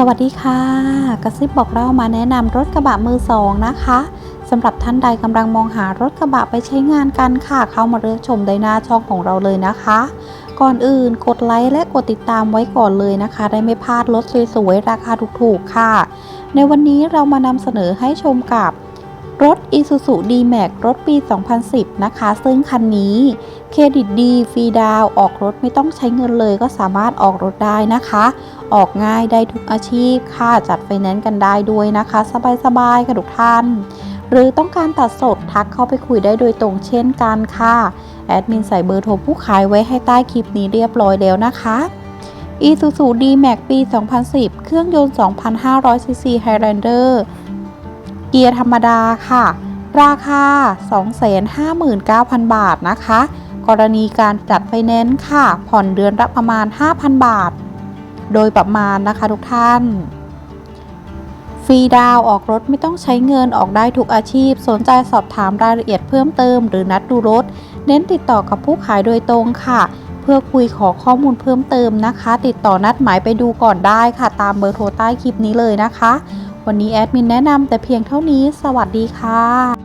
สวัสดีค่ะ กระซิบบอกเล่ามาแนะนำรถกระบะมือสองนะคะสำหรับท่านใดกำลังมองหารถกระบะไปใช้งานกันค่ะ เข้ามาเลือกชมได้หน้าช่องของเราเลยนะคะ ก่อนอื่นกดไลค์และกดติดตามไว้ก่อนเลยนะคะ ได้ไม่พลาดรถสวยๆราคาถูกๆค่ะ ในวันนี้เรามานำเสนอให้ชมกับรถ Isuzu D-Max รถปี 2010 นะคะ ซึ่งคันนี้เครดิตดีฟรีดาวออกรถไม่ต้องใช้เงินเลยก็สามารถออกรถได้นะคะ ออกง่ายได้ทุกอาชีพค่ะจัดไฟแนนซ์กันได้ด้วยนะคะ สบายๆค่ะทุกท่าน หรือต้องการตัดสดทักเข้าไปคุยได้โดยตรงเช่นกันค่ะ แอดมินใส่เบอร์โทรผู้ขายไว้ให้ใต้คลิปนี้เรียบร้อยแล้วนะคะ Isuzu D-Max ปี 2010 เครื่องยนต์ 2,500cc Highlander เกียร์ธรรมดาค่ะ ราคา 259,000 บาทนะคะ กรณีการจัดไฟแนนซ์ค่ะ ผ่อนเดือนละประมาณ 5,000 บาท โดยประมาณนะคะทุกท่าน ฟรีดาวออกรถไม่ต้องใช้เงินออกได้ทุกอาชีพ สนใจสอบถามรายละเอียดเพิ่มเติมหรือนัดดูรถ เน้นติดต่อกับผู้ขายโดยตรงค่ะ เพื่อคุยขอข้อมูลเพิ่มเติมนะคะ ติดต่อนัดหมายไปดูก่อนได้ค่ะ ตามเบอร์โทรใต้คลิปนี้เลยนะคะ วันนี้แอดมินแนะนำแต่เพียงเท่านี้ สวัสดีค่ะ